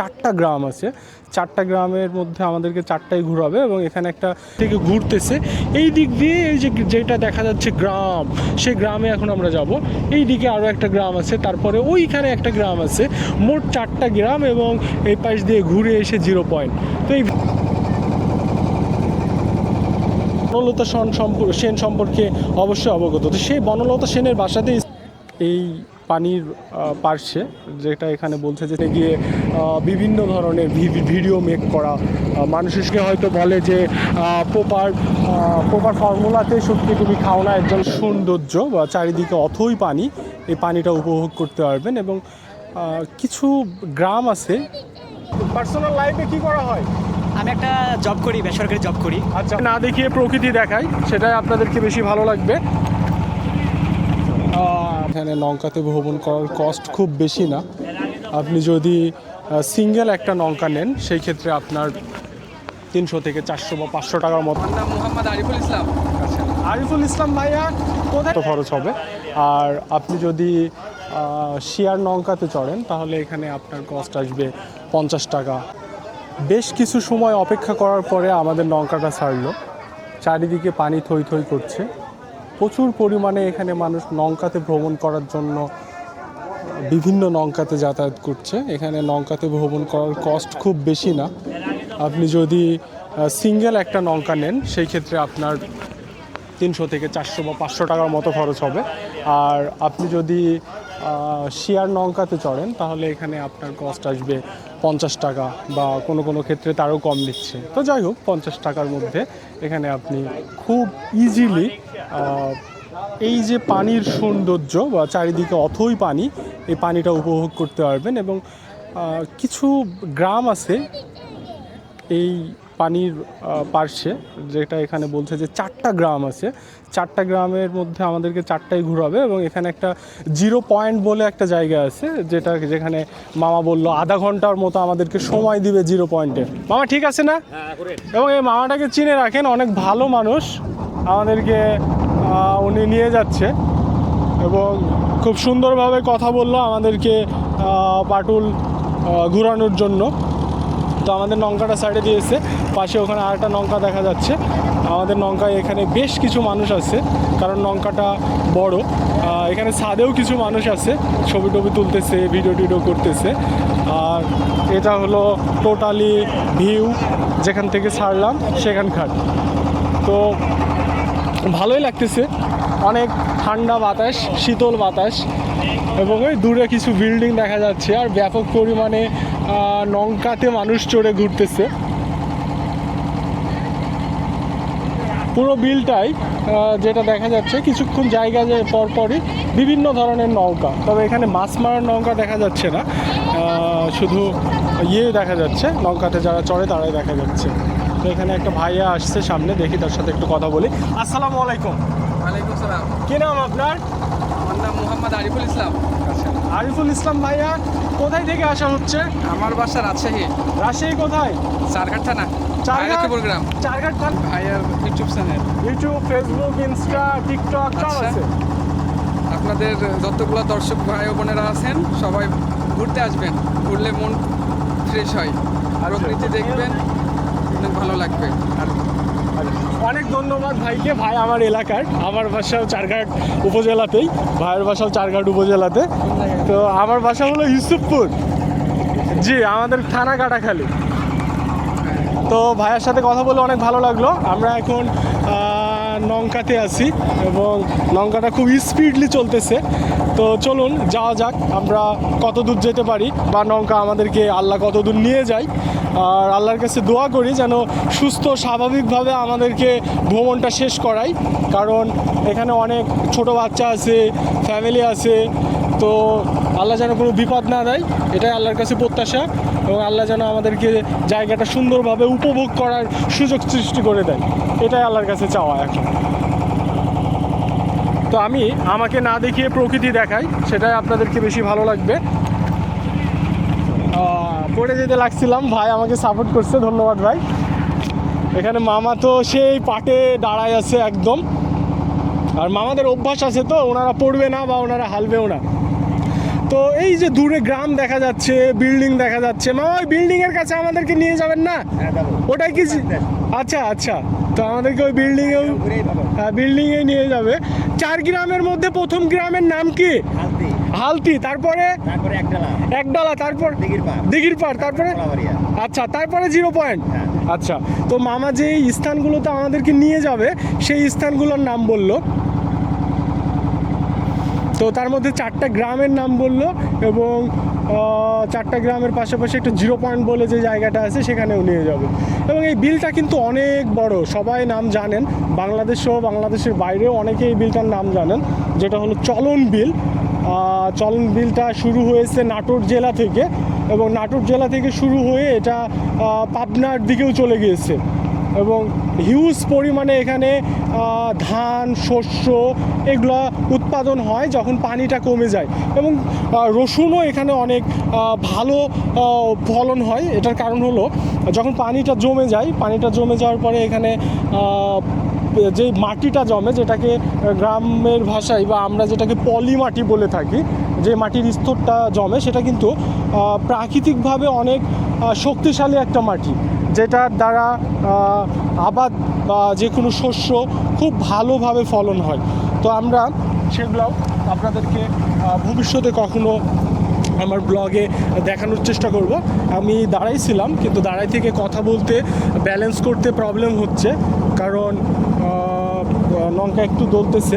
চারটা গ্রাম আছে। চারটা গ্রামের মধ্যে আমাদেরকে চারটাই ঘুরাবে এবং এখানে একটা থেকে ঘুরতেছে। এই দিক দিয়ে এই যে যেটা দেখা যাচ্ছে গ্রাম, সেই গ্রামে এখন আমরা যাব। এই দিকে আরও একটা গ্রাম আছে, তারপরে ওইখানে একটা গ্রাম আছে। মোট চারটা গ্রাম এবং এই পাশ দিয়ে ঘুরে এসে জিরো পয়েন্ট। তো এই বনলতা সেন সম্পর্কে সেন সম্পর্কে অবশ্যই অবগত। তো সেই বনলতা সেনের বাসাতেই এই পানির পার্শ্বে যেটা এখানে বলছে যে গিয়ে বিভিন্ন ধরনের ভি- ভিডিও মেক করা। মানুষকে হয়তো বলে যে প্রপার প্রপার ফর্মুলাতে সত্যি তুমি খাও না একজন সৌন্দর্য বা চারিদিকে অথই পানি এই পানিটা উপভোগ করতে পারবেন এবং কিছু গ্রাম আছে। পার্সোনাল লাইফে কি করা হয়? আমি একটা জব করি বেসরকারি জব করি। আচ্ছা না দেখিয়ে প্রকৃতি দেখাই সেটাই আপনাদেরকে বেশি ভালো লাগবে। এখানে নৌকাতে ভ্রমণ করার কস্ট খুব বেশি না। আপনি যদি সিঙ্গেল একটা নৌকা নেন সেই ক্ষেত্রে আপনার তিনশো থেকে চারশো বা পাঁচশো টাকার মতো। মোহাম্মদ আরিফুল ইসলাম। আরিফুল ইসলাম ভাইয়া কোথায়? তো খরচ হবে? আর আপনি যদি শিয়ার নৌকাতে চড়েন তাহলে এখানে আপনার কস্ট আসবে পঞ্চাশ টাকা। বেশ কিছু সময় অপেক্ষা করার পরে আমাদের নৌকাটা ছাড়লো। চারিদিকে পানি থই থই করছে। প্রচুর পরিমাণে এখানে মানুষ নৌকাতে ভ্রমণ করার জন্য, বিভিন্ন নৌকাতে যাতায়াত করছে। এখানে নৌকাতে ভ্রমণ করার কস্ট খুব বেশি না। আপনি যদি সিঙ্গেল একটা নৌকা নেন, সেই ক্ষেত্রে আপনার তিনশো থেকে চারশো বা পাঁচশো টাকার মতো খরচ হবে। আর আপনি যদি শিয়ার নৌকাতে চড়েন, তাহলে এখানে আপনার কস্ট আসবে পঞ্চাশ টাকা বা কোনো কোনো ক্ষেত্রে তারও কম নিচ্ছে তো যাই হোক, পঞ্চাশ টাকার মধ্যে এখানে আপনি খুব ইজিলি এই যে পানির সৌন্দর্য বা চারিদিকে অথই পানি, এই পানিটা উপভোগ করতে পারবেন এবং কিছু গ্রাম আছে, এই পানির পার্শ্বে যেটা এখানে বলছে যে চারটা গ্রাম আছে। চারটা গ্রামের মধ্যে আমাদেরকে চারটাই ঘুরাবে এবং এখানে একটা জিরো পয়েন্ট বলে একটা জায়গা আছে যেটা যেখানে মামা বলল আধা ঘণ্টার মতো আমাদেরকে সময় দিবে জিরো পয়েন্টে। মামা ঠিক আছে না? এবং এই মামাটাকে চিনে রাখেন অনেক ভালো মানুষ। আমাদেরকে উনি নিয়ে যাচ্ছে এবং খুব সুন্দরভাবে কথা বলল আমাদেরকে পাটুল ঘোরানোর জন্য। তো আমাদের নৌকাটা সাইডে দিয়েছে পাশে ওখানে আরেকটা নৌকা দেখা যাচ্ছে। আমাদের নৌকায় এখানে বেশ কিছু মানুষ আছে, কারণ নৌকাটা বড়। এখানে ছাদেও কিছু মানুষ আছে, ছবি টবি তুলতেছে ভিডিও টিডিও করতেছে। আর এটা হলো টোটালি ভিউ যেখান থেকে ছাড়লাম, সেখানকার। তো ভালোই লাগতেছে। অনেক ঠান্ডা বাতাস, শীতল বাতাস, এবং ওই দূরে কিছু বিল্ডিং দেখা যাচ্ছে। আর ব্যাপক পরিমাণে নৌকাতে মানুষ চড়ে ঘুরতেছে। পুরো বিলটাই যেটা দেখা যাচ্ছে কিছুক্ষণ জায়গা যে পরপরই বিভিন্ন ধরনের নৌকা। তবে এখানে মাছ মারার নৌকা দেখা যাচ্ছে না। শুধু ইয়ে দেখা যাচ্ছে নৌকাতে যারা চড়ে তারাই দেখা যাচ্ছে। তো এখানে একটা ভাইয়া আসছে সামনে দেখি তার সাথে একটু কথা বলি। আসসালামু আলাইকুম। ওয়ালাইকুম সালাম। কি নাম আপনার? আমার নাম মোহাম্মদ আরিফুল ইসলাম। আরিফুল ইসলাম ভাইয়া কোথায় থেকে আসা হচ্ছে? আমার বাসা রাজশাহী। রাজশাহী কোথায়? চারঘাট থানা চারঘাট লক্ষ্মীপুর গ্রাম। চারঘাট থান? ভাইয়ার YouTube channel YouTube Facebook Insta TikTok সব আচ্ছা। আছে। আপনাদের যতগুলো দর্শক ভাই ও বোনেরা আছেন সবাই ঘুরতে আসবেন ঘুরলে মন ফ্রেশ হয়। আর প্রকৃতি দেখবেন অনেক ভালো লাগবে। আর অনেক ধন্যবাদ ভাইকে। ভাই আমার এলাকার। আমার বাসাও চারঘাট উপজেলাতেই। ভাইয়ের বাসাও চারঘাট উপজেলাতে। তো আমার বাসা হলো ইউসুফপুর। জি, আমাদের থানা কাটাখালী। তো ভাইয়ের সাথে কথা বলে অনেক ভালো লাগল। আমরা এখন নৌকাতে আছি এবং নৌকাটা খুব স্পিডলি চলতেছে। তো চলুন, যাওয়া যাক। আমরা কত দূর যেতে পারি বা নৌকা আমাদেরকে আল্লাহ কত দূর নিয়ে যায়। আর আল্লাহর কাছে দোয়া করি যেন সুস্থ, স্বাভাবিকভাবে আমাদেরকে ভ্রমণটা শেষ করাই। কারণ এখানে অনেক ছোট বাচ্চা আছে ফ্যামিলি আছে, তো আল্লাহ যেন কোনো বিপদ না দেয়। এটাই আল্লাহর কাছে প্রত্যাশা এবং আল্লাহ যেন আমাদেরকে জায়গাটা সুন্দরভাবে উপভোগ করার সুযোগ সৃষ্টি করে দেয়। এটাই আল্লাহর কাছে চাওয়া এখন। তো আমি আমাকে না দেখিয়ে প্রকৃতি দেখাই, সেটাই আপনাদেরকে বেশি ভালো লাগবে। পড়ে যেতে লাগছিলাম। ভাই আমাকে সাপোর্ট করছে ধন্যবাদ ভাই। এখানে মামা তো সেই পাটে দাঁড়ায় আছে একদম। আর মামাদের অভ্যাস আছে তো ওনারা পড়বে না বা ওনারা হালবেও না। তো এই যে দূরে গ্রাম দেখা যাচ্ছে বিল্ডিং দেখা যাচ্ছে মামা ওই বিল্ডিং এর কাছে আমাদেরকে নিয়ে যাবেন না? ওটাই কি আচ্ছা আচ্ছা। তো আমাদেরকে ওই বিল্ডিং এ হ্যাঁ বিল্ডিং এ নিয়ে যাবে। চার গ্রামের মধ্যে প্রথম গ্রামের নাম কি? হালতি তারপরে একটা একডালা তারপর দিঘির পাড়। তারপরে আচ্ছা তারপরে জিরো পয়েন্ট হ্যাঁ। আচ্ছা তো মামা যে স্থানগুলোতে আমাদেরকে নিয়ে যাবে সেই স্থানগুলোর নাম বলল। তো তার মধ্যে চারটা গ্রামের নাম বলল এবং চারটা গ্রামের পাশাপাশি একটা জিরো পয়েন্ট বলে যে জায়গাটা আছে সেখানেও নিয়ে যাবে। এবং এই বিলটা কিন্তু অনেক বড় সবাই নাম জানেন। বাংলাদেশ সহ বাংলাদেশের বাইরেও অনেকে এই বিলটার নাম জানেন যেটা হলো চলন বিল। চলন বিলটা শুরু হয়েছে নাটোর জেলা থেকে এবং নাটোর জেলা থেকে শুরু হয়ে এটা পাবনার দিকেও চলে গিয়েছে এবং হিউজ পরিমাণে এখানে ধান, শস্য এগুলো উৎপাদন হয় যখন পানিটা কমে যায় এবং রসুনও এখানে অনেক ভালো ফলন হয়। এটার কারণ হলো যখন পানিটা জমে যায়, পানিটা জমে যাওয়ার পরে এখানে আহ, যে মাটিটা জমে যেটাকে গ্রামের ভাষায় বা আমরা যেটাকে পলি মাটি বলে থাকি যে মাটির স্তরটা জমে সেটা কিন্তু প্রাকৃতিকভাবে অনেক শক্তিশালী একটা মাটি যেটার দ্বারা আবাদ বা যে কোনো শস্য খুব ভালোভাবে ফলন হয়। তো আমরা সেগুলোও আপনাদেরকে ভবিষ্যতে কখনো আমার ব্লগে দেখানোর চেষ্টা করব। আমি দাঁড়াইছিলাম কিন্তু দাঁড়াই থেকে কথা বলতে ব্যালেন্স করতে প্রবলেম হচ্ছে। কারণ লঙ্কা একটু দলতেছে,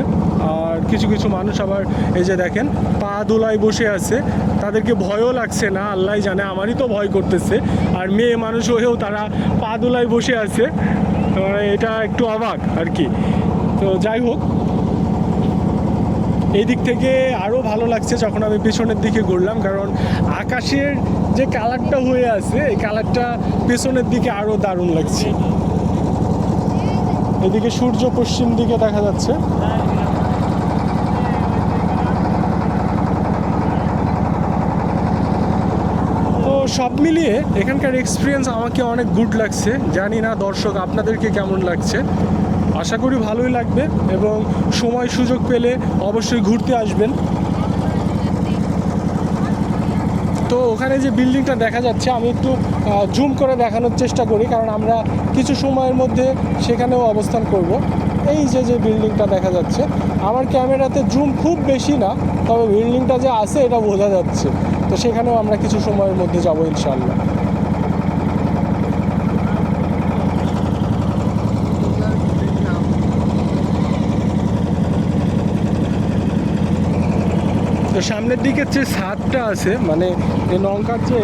আর কিছু কিছু মানুষ আবার এই যে দেখেন, পা দোলায় বসে আছে, তাদেরকে ভয়ও লাগছে না আল্লাহ জানে, আমারই তো ভয় করতেছে, আর মেয়ে মানুষ হয়েও তারা পা দোলায় বসে আছে এটা একটু অবাক আর কি। তো যাই হোক, এই দিক থেকে আরও ভালো লাগছে যখন আমি পেছনের দিকে ঘুরলাম, কারণ আকাশের যে কালারটা হয়ে আছে, এই কালারটা পেছনের দিকে আরও দারুণ লাগছে। এদিকে সূর্য পশ্চিম দিকে দেখা যাচ্ছে। তো সব মিলিয়ে এখানকার এক্সপিরিয়েন্স আমাকে অনেক গুড লাগছে। জানি না দর্শক আপনাদেরকে কেমন লাগছে। আশা করি ভালোই লাগবে এবং সময় সুযোগ পেলে অবশ্যই ঘুরতে আসবেন। তো ওখানে যে বিল্ডিংটা দেখা যাচ্ছে, আমি একটু জুম করে দেখানোর চেষ্টা করি, কারণ আমরা কিছু সময়ের মধ্যে সেখানেও অবস্থান করব। এই যে যে বিল্ডিংটা দেখা যাচ্ছে, আমার ক্যামেরাতে জুম খুব বেশি না, তবে বিল্ডিংটা যে আছে, এটা বোঝা যাচ্ছে। তো সেখানেও আমরা কিছু সময়ের মধ্যে যাব ইনশাল্লাহ সামনের দিকে যে ছাদটা আছে মানে এই নৌকার যে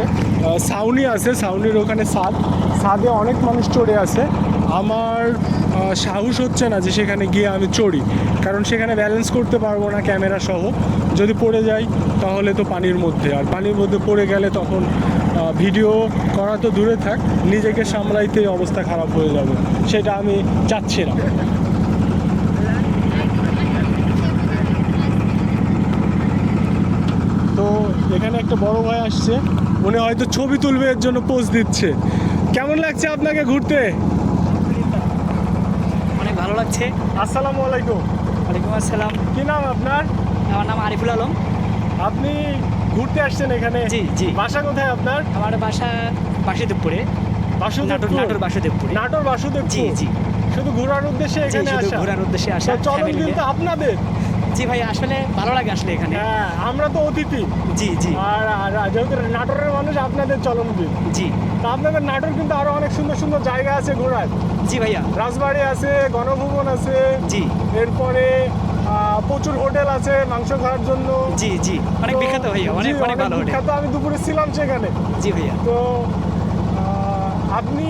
সাউনি আছে, ছাউনির ওখানে ছাদ ছাদে অনেক মানুষ চড়ে আছে আমার সাহস হচ্ছে না যে সেখানে গিয়ে আমি চড়ি। কারণ সেখানে ব্যালেন্স করতে পারব না ক্যামেরা সহ। যদি পড়ে যাই, তাহলে তো পানির মধ্যে। আর পানির মধ্যে পড়ে গেলে তখন ভিডিও করা তো দূরে থাক। নিজেকে সামলাইতে অবস্থা খারাপ হয়ে যাবে। সেটা আমি চাচ্ছি না তো এখানে একটা বড় ভাই আসছে। উনি হয়তো ছবি তুলবে এর জন্য পোজ দিচ্ছে। কেমন লাগছে আপনাকে ঘুরতে? অনেক ভালো লাগছে। আসসালামু আলাইকুম। ওয়ালাইকুম আসসালাম। কি নাম আপনার? আমার নাম আরিফুল আলম। আপনি ঘুরতে আসছেন এখানে? জি, জি। বাসা কোথায় আপনার? আমার বাসা বাসুদেবপুরে। নাটোর বাসুদেবপুর? নাটোর বাসুদেবপুরে। নাটোর বাসুদেবপুর? জি জি। শুধু ঘোরার উদ্দেশ্যে এখানে আসা? ঘোরার উদ্দেশ্যে আসা চলন কিন্তু আপনাদের জি ভাই আসলে ভালো লাগে আসলে এখানে। হ্যাঁ আমরা তো অতিথি। জি জি। আর আর যেহেতু নাটোরের মানুষ আপনাদের চলন জি। তা আপনাদের নাটোর কিন্তু আরও অনেক সুন্দর সুন্দর জায়গা আছে ঘোরার। জি ভাইয়া। রাজবাড়ি আছে গণভবন আছে। জি। এরপরে প্রচুর হোটেল আছে মাংস খাওয়ার জন্য। জি জি। অনেক বিখ্যাত ভাইয়া অনেক অনেক ভালো বিখ্যাত। আমি দুপুরে ছিলাম সেখানে। জি ভাইয়া। তো আপনি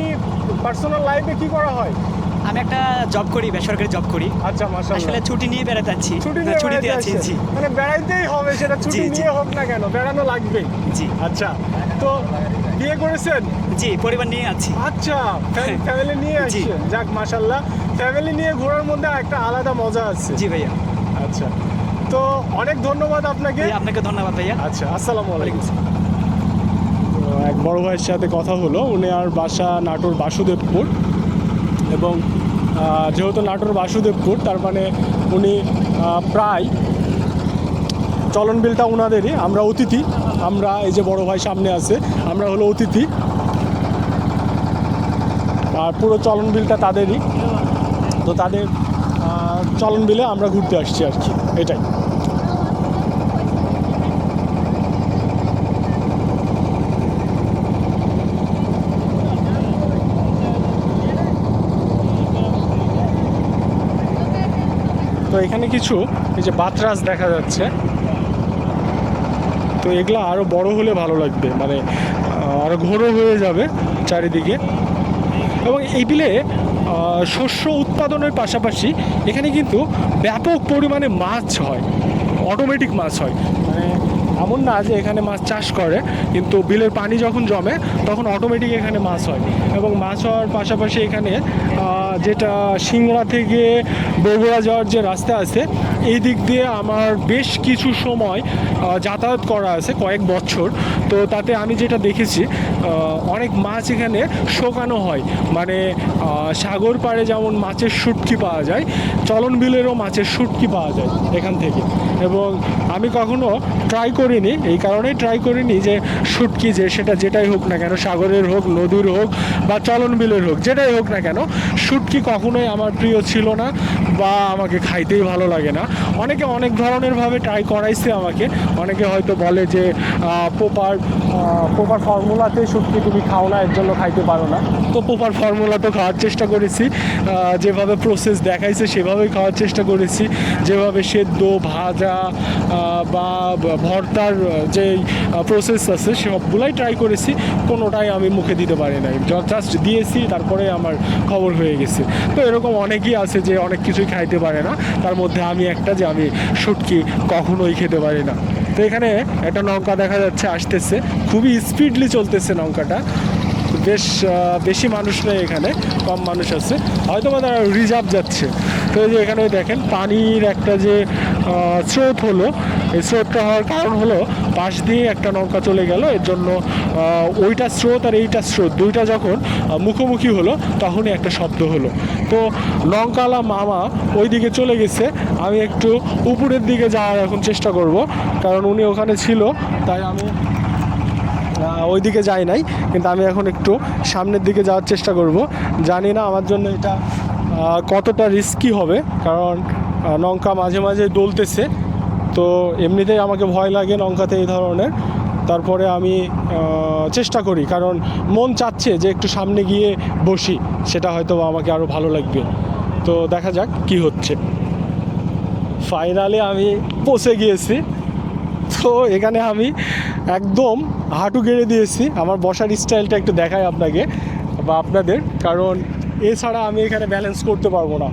পার্সোনাল লাইফে কি করা হয়? আমি একটা জব করি বেসরকারি জব করি। আচ্ছা মাশাআল্লাহ। আসলে ছুটি নিয়ে বেড়াতে নিয়ে ছুটিতে আছি জি। মানে বেড়াইতেই হবে সেটা ছুটি। নিয়ে হোক না কেন বেড়ানো লাগবেই জি। আচ্ছা তো বিয়ে করেছেন? জি পরিবার নিয়ে আছি। আচ্ছা ফ্যামিলি নিয়ে। আসছেন। যাক মাশাল্লাহ ফ্যামিলি নিয়ে ঘোরার মধ্যে একটা আলাদা মজা আছে। জি ভাইয়া। আচ্ছা তো অনেক ধন্যবাদ আপনাকে। আপনাকে ধন্যবাদ ভাইয়া। আচ্ছা আসসালামু আলাইকুম। এক বড় ভাইয়ের সাথে কথা হলো। উনি আর বাসা নাটোর বাসুদেবপুর। এবং যেহেতু নাটোর বাসুদেবপুর, তার মানে উনি প্রায় চলন বিলটা ওনাদেরই আমরা অতিথি, আমরা এই যে বড় ভাই সামনে আছে, আমরা হলো অতিথি। আর পুরো চলন বিলটা তাদেরই। তো তাদের চলন বিলে আমরা ঘুরতে আসছি আর কি, এটাই। এখানে কিছু, এই যে বাতরাস দেখা যাচ্ছে। তো এগুলো আরও বড় হলে ভালো লাগবে মানে আরও আরও ঘোরো হয়ে যাবে চারিদিকে। এবং এই বিলে শস্য উৎপাদনের পাশাপাশি এখানে কিন্তু ব্যাপক পরিমাণে মাছ হয় অটোমেটিক মাছ হয়। মানে এমন না যে এখানে মাছ চাষ করে, কিন্তু বিলের পানি যখন জমে, তখন অটোমেটিক এখানে মাছ হয়। এবং মাছ হওয়ার পাশাপাশি এখানে যেটা সিংড়া থেকে বগুড়া যাওয়ার যে রাস্তা আছে এই দিক দিয়ে আমার বেশ কিছু সময় যাতায়াত করা আছে কয়েক বছর। তো তাতে আমি যেটা দেখেছি অনেক মাছ এখানে শোকানো হয়। মানে সাগর পাড়ে যেমন মাছের শুটকি পাওয়া যায়, চলন বিলেরও মাছের শুটকি পাওয়া যায় এখান থেকে। এবং আমি কখনো ট্রাই করিনি, এই কারণেই ট্রাই করিনি যে শুটকি যে সেটা যেটাই হোক না কেন, সাগরের হোক, নদীর হোক বা চলন বিলের হোক, যেটাই হোক না কেন, শুটকি কখনোই আমার প্রিয় ছিল না। বা আমাকে খাইতেই ভালো লাগে না। অনেকে অনেক ধরনের ভাবে ট্রাই করাইছে আমাকে। অনেকে হয়তো বলে যে পোপার পোপার ফর্মুলাতে শুটকি তুমি খাও না, এর জন্য খাইতে পারো না। তো পোপার ফর্মুলা তো খাওয়ার চেষ্টা করেছি যেভাবে প্রসেস দেখাইছে সেভাবেই খাওয়ার চেষ্টা করেছি। যেভাবে সেদ্ধ, ভাজা বা ভর্তার যে প্রসেস আছে সবগুলাই ট্রাই করেছি, কোনোটাই আমি মুখে দিতে পারি নাই। জাস্ট দিয়েছি, তারপরে আমার খবর হয়ে গেছে। তো এরকম অনেকেই আছে যে অনেক কিছুই খাইতে পারে না, তার মধ্যে আমি একটা যে আমি শুটকি কখনোই খেতে পারি না। তো এখানে একটা নৌকা দেখা যাচ্ছে, আসতেছে। খুবই স্পিডলি চলতেছে নৌকাটা। বেশ বেশি মানুষ নেই এখানে, কম মানুষ আছে। হয়তো বা তারা রিজার্ভ যাচ্ছে। তো এই যে এখানে দেখেন, পানির একটা যে স্রোত হলো, এই স্রোতটা হওয়ার কারণ হলো পাশ দিয়ে একটা নৌকা চলে গেল। এর জন্য ওইটা স্রোত আর এইটা স্রোত দুইটা যখন মুখোমুখি হলো, তখনই একটা শব্দ হলো। তো লঙ্কালা মামা ওই দিকে চলে গেছে। আমি একটু উপরের দিকে যাওয়ার এখন চেষ্টা করব, কারণ উনি ওখানে ছিল, তাই আমি ওই দিকে যাই নাই। কিন্তু আমি এখন একটু সামনের দিকে যাওয়ার চেষ্টা করব। জানি না আমার জন্য এটা কতটা রিস্কি হবে? কারণ নৌকা মাঝে মাঝে দোলতেছে। তো এমনিতেই আমাকে ভয় লাগে নৌকাতে এই ধরনের। তারপরে আমি চেষ্টা করি। কারণ মন চাচ্ছে যে একটু সামনে গিয়ে বসি। সেটা হয়তো আমাকে আরও ভালো লাগবে। তো দেখা যাক কি হচ্ছে। ফাইনালে আমি পৌঁছে গিয়েছি। তো এখানে আমি একদম হাঁটু গেড়ে দিয়েছি। আমার বসার স্টাইলটা একটু দেখাই আপনাকে বা আপনাদের। কারণ এছাড়া আমি এখানে ব্যালেন্স করতে পারব না।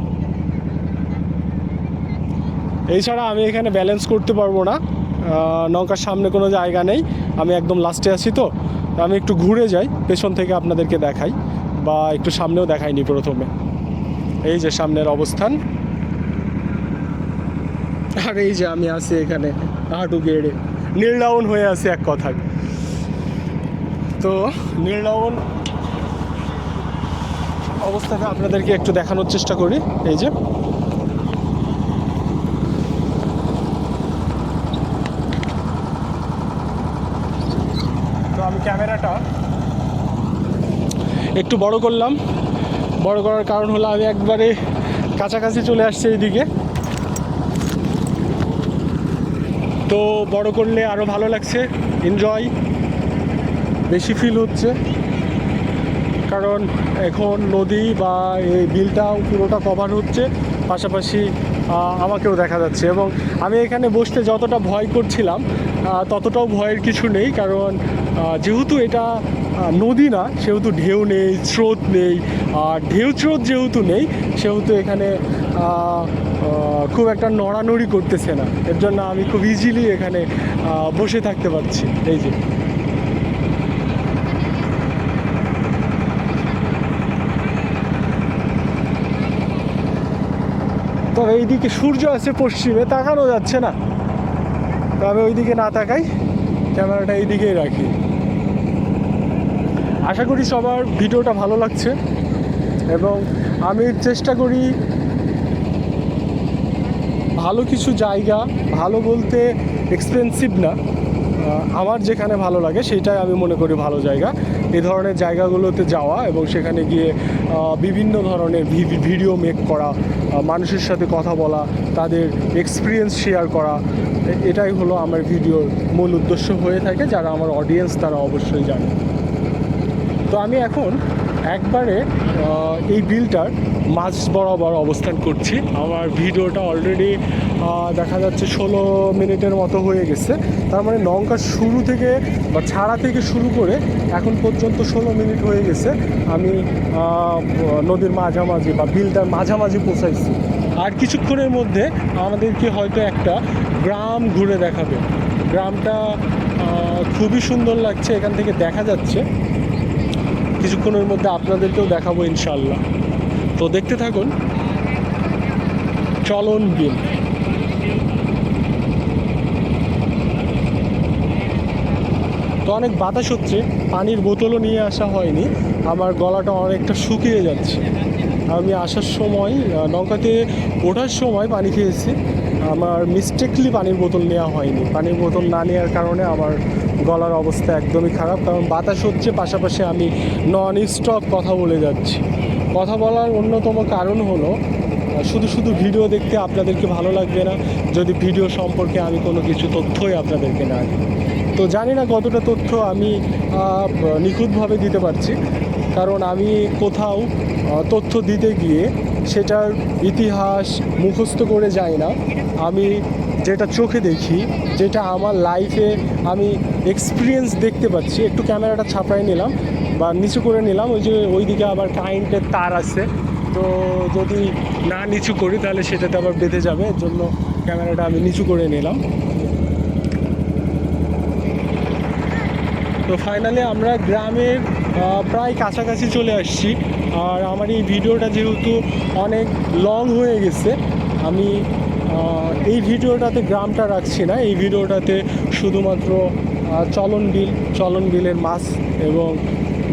এছাড়া আমি এখানে ব্যালেন্স করতে পারব না। নৌকার সামনে কোনো জায়গা নেই। আমি একদম লাস্টে আছি তো। আমি একটু ঘুরে যাই, পেছন থেকে আপনাদেরকে দেখাই বা একটু সামনেও দেখাইনি প্রথমে। এই যে সামনের অবস্থান। আর এই যে আমি আছি এখানে হাঁটু গেড়ে। নীলডাউন হয়ে আছে এক কথায়। তো নীলডাউন অবস্থাটা আপনাদেরকে একটু দেখানোর চেষ্টা করি, এই যে। তো আমি ক্যামেরাটা একটু বড় করলাম। বড় করার কারণ হলো আমি একবারে কাছাকাছি চলে আসছি এইদিকে। তো বড় করলে আরও ভালো লাগছে এনজয় বেশি ফিল হচ্ছে। কারণ এখন নদী বা এই বিলটাও পুরোটা কভার হচ্ছে, পাশাপাশি আমাকেও দেখা যাচ্ছে এবং আমি এখানে বসতে যতটা ভয় করছিলাম ততটাও ভয়ের কিছু নেই কারণ যেহেতু এটা নদী না, সেহেতু ঢেউ নেই, স্রোত নেই, আর ঢেউ স্রোত যেহেতু নেই, সেহেতু এখানে খুব একটা নড়ানড়ি করতেছে না। এর জন্য আমি খুব ইজিলি এখানে বসে থাকতে পারছি। এই যে। এইদিকে সূর্য আছে পশ্চিমে, তাকানো যাচ্ছে না। তবে ওইদিকে না তাকাই, ক্যামেরাটা এইদিকেই রাখি। আশা করি সবার ভিডিওটা ভালো লাগছে এবং আমি চেষ্টা করি ভালো কিছু জায়গা, ভালো বলতে এক্সপেন্সিভ না। আমার যেখানে ভালো লাগে সেটাই আমি মনে করি ভালো জায়গা। এ ধরনের জায়গাগুলোতে যাওয়া এবং সেখানে গিয়ে বিভিন্ন ধরনের ভিডিও মেক করা মানুষের সাথে কথা বলা, তাদের এক্সপিরিয়েন্স শেয়ার করা এটাই হলো আমার ভিডিওর মূল উদ্দেশ্য হয়ে থাকে, যারা আমার অডিয়েন্স তারা অবশ্যই জানে। তো আমি এখন একবারে এই বিলটার মাঝ বরাবর অবস্থান করছি। আমার ভিডিওটা অলরেডি দেখা যাচ্ছে ষোলো মিনিটের মতো হয়ে গেছে। তার মানে নৌকার শুরু থেকে বা ছাড়া থেকে শুরু করে এখন পর্যন্ত ষোলো মিনিট হয়ে গেছে। আমি নদীর মাঝামাঝি বা বিলটার মাঝামাঝি পৌঁছাইছি। আর কিছুক্ষণের মধ্যে আমাদেরকে হয়তো একটা গ্রাম ঘুরে দেখাবে। গ্রামটা খুবই সুন্দর লাগছে। এখান থেকে দেখা যাচ্ছে। কিছুক্ষণের মধ্যে আপনাদেরকেও দেখাবো ইনশাল্লাহ তো দেখতে থাকুন। চলন বিল। তো অনেক বাতাস হচ্ছে, পানির বোতলও নিয়ে আসা হয়নি। আমার গলাটা অনেকটা শুকিয়ে যাচ্ছে। আমি আসার সময় নৌকাতে ওঠার সময় পানি খেয়েছি। আমার মিস্টেকলি পানির বোতল নেওয়া হয়নি। পানির বোতল না নেওয়ার কারণে আমার গলার অবস্থা একদমই খারাপ, কারণ বাতাস হচ্ছে, পাশাপাশি আমি নন স্টপ কথা বলে যাচ্ছি। কথা বলার অন্যতম কারণ হলো, শুধু শুধু ভিডিও দেখতে আপনাদেরকে ভালো লাগবে না, যদি ভিডিও সম্পর্কে আমি কোনো কিছু তথ্যই আপনাদেরকে না দিই। তো জানি না কতটা তথ্য আমি নিখুঁতভাবে দিতে পারছি, কারণ আমি কোথাও তথ্য দিতে গিয়ে সেটার ইতিহাস মুখস্থ করে যাই না। আমি যেটা চোখে দেখি, যেটা আমার লাইফে আমি এক্সপিরিয়েন্স দেখতে পাচ্ছি। একটু ক্যামেরাটা ছাপাই নিলাম বা নিচু করে নিলাম। ওই যে ওইদিকে আবার কারেন্টের তার আছে। তো যদি না নিচু করি, তাহলে সেটাতে আবার বেঁধে যাবে। এর জন্য ক্যামেরাটা আমি নিচু করে নিলাম। তো ফাইনালি আমরা গ্রামের প্রায় কাছাকাছি চলে আসছি। আর আমার এই ভিডিওটা যেহেতু অনেক লং হয়ে গেছে, আমি এই ভিডিওটাতে গ্রামটা রাখছি না। এই ভিডিওটাতে শুধুমাত্র চলন বিল, চলন বিলের মাছ এবং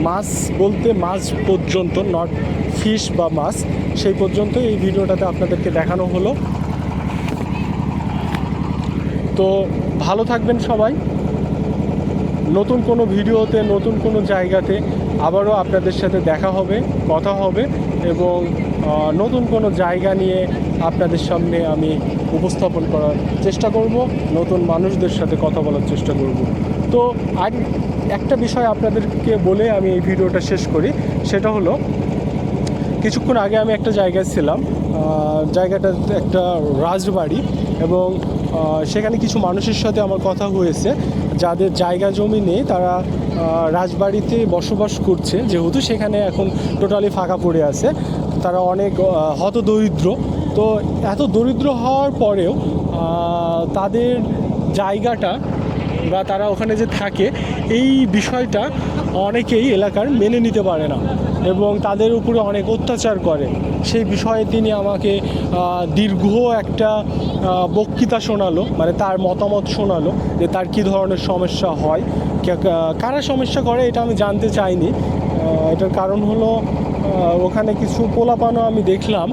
মাছ বলতে মাছ পর্যন্ত নট ফিশ বা মাছ, সেই পর্যন্ত এই ভিডিওটাতে আপনাদেরকে দেখানো হলো। তো ভালো থাকবেন সবাই। নতুন কোনো ভিডিওতে, নতুন কোনো জায়গাতে আবারও আপনাদের সাথে দেখা হবে, কথা হবে। এবং নতুন কোনো জায়গা নিয়ে আপনাদের সামনে আমি উপস্থাপন করার চেষ্টা করব, নতুন মানুষদের সাথে কথা বলার চেষ্টা করব। তো আর একটা বিষয় আপনাদেরকে বলে আমি এই ভিডিওটা শেষ করি, সেটা হলো, কিছুক্ষণ আগে আমি একটা জায়গায় ছিলাম জায়গাটা একটা রাজবাড়ি এবং সেখানে কিছু মানুষের সাথে আমার কথা হয়েছে, যাদের জায়গা জমি নেই, তারা রাজবাড়িতে বসবাস করছে, যেহেতু সেখানে এখন টোটালি ফাঁকা পড়ে আছে। তারা অনেক হত দরিদ্র তো এত দরিদ্র হওয়ার পরেও তাদের জায়গাটা বা তারা ওখানে যে থাকে, এই বিষয়টা অনেকেই এলাকার মেনে নিতে পারে না এবং তাদের উপরে অনেক অত্যাচার করে। সেই বিষয়ে তিনি আমাকে দীর্ঘ একটা বক্তৃতা শোনালো মানে তার মতামত শোনালো যে তার কী ধরনের সমস্যা হয় কারা সমস্যা করে এটা আমি জানতে চাইনি। এটার কারণ হলো ওখানে কিছু পোলাপানও আমি দেখলাম।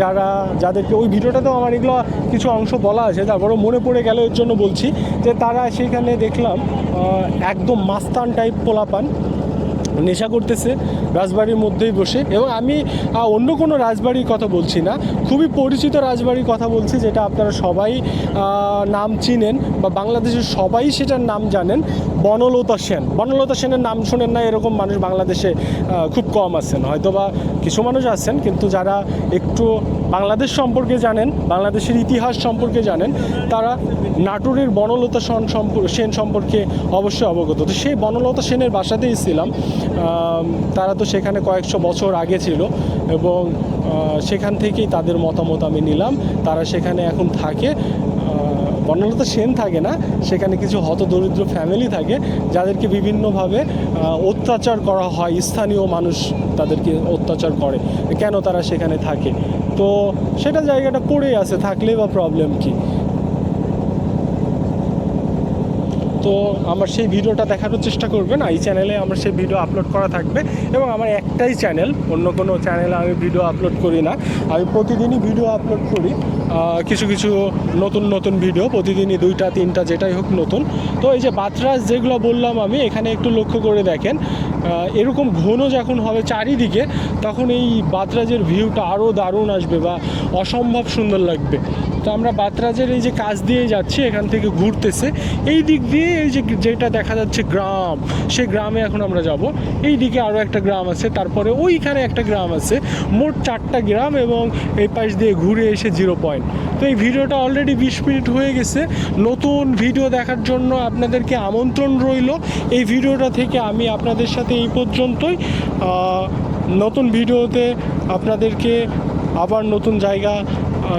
যারা, যাদেরকে ওই ভিডিওটাতেও আমার এগুলো কিছু অংশ বলা আছে তারপরে মনে পড়ে গেল এর জন্য বলছি যে তারা সেখানে দেখলাম একদম মাস্তান টাইপ পোলাপান। নেশা করতেছে, রাজবাড়ির মধ্যেই বসে। এবং আমি অন্য কোনো রাজবাড়ির কথা বলছি না। খুবই পরিচিত রাজবাড়ির কথা বলছি, যেটা আপনারা সবাই নাম চিনেন বা বাংলাদেশের সবাই সেটার নাম জানেন। বনলতা সেন। বনলতা সেনের নাম শোনেন না, এরকম মানুষ বাংলাদেশে খুব কম আছেন। হয়তো বা কিছু মানুষ আছেন, কিন্তু যারা একটু বাংলাদেশ সম্পর্কে জানেন, বাংলাদেশের ইতিহাস সম্পর্কে জানেন, তারা নাটোরের বনলতা সন সেন সম্পর্কে অবশ্যই অবগত। তো সেই বনলতা সেনের বাসাতেই ছিলাম। তারা তো সেখানে কয়েকশো বছর আগে ছিল এবং সেখান থেকেই তাদের মতামত আমি নিলাম। তারা সেখানে এখন থাকে। বনলতা সেন থাকে না, সেখানে কিছু হতদরিদ্র ফ্যামিলি থাকে যাদেরকে বিভিন্নভাবে অত্যাচার করা হয়, স্থানীয় মানুষ তাদেরকে অত্যাচার করে, কেন তারা সেখানে থাকে? তো সেটা জায়গাটা পড়ে আছে থাকলে বা প্রবলেম কি? তো আমার সেই ভিডিওটা দেখানোর চেষ্টা করবেন, এই চ্যানেলে আমার সেই ভিডিও আপলোড করা থাকবে এবং আমার একটাই চ্যানেল অন্য কোনো চ্যানেলে আমি ভিডিও আপলোড করি না। আমি প্রতিদিনই ভিডিও আপলোড করি কিছু কিছু নতুন নতুন ভিডিও প্রতিদিনই দুইটা, তিনটা, যেটাই হোক নতুন। তো এই যে বাতরাস যেগুলো বললাম আমি, এখানে একটু লক্ষ্য করে দেখেন এরকম ঘন যখন হবে চারিদিকে, তখন এই বাতরাজের ভিউটা আরও দারুণ আসবে বা অসম্ভব সুন্দর লাগবে। তো আমরা বাতরাজের এই যে কাজ দিয়ে যাচ্ছি, এখান থেকে ঘুরতেছে। এই দিক দিয়ে এই যে যেটা দেখা যাচ্ছে গ্রাম, সেই গ্রামে এখন আমরা যাব। এই দিকে আরও একটা গ্রাম আছে, তারপরে ওইখানে একটা গ্রাম আছে, মোট চারটা গ্রাম এবং এই পাশ দিয়ে ঘুরে এসে জিরো পয়েন্ট। তো এই ভিডিওটা অলরেডি বিশ মিনিট হয়ে গেছে। নতুন ভিডিও দেখার জন্য আপনাদেরকে আমন্ত্রণ রইল। এই ভিডিওটা থেকে আমি আপনাদের সাথে এই পর্যন্তই। নতুন ভিডিওতে আপনাদেরকে আবার নতুন জায়গা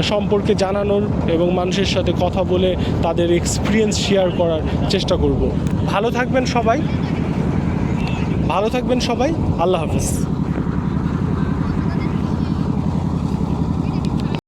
সম্পর্কে জানানোর এবং মানুষের সাথে কথা বলে তাদের এক্সপিরিয়েন্স শেয়ার করার চেষ্টা করব। ভালো থাকবেন সবাই। ভালো থাকবেন সবাই। আল্লাহ হাফিজ।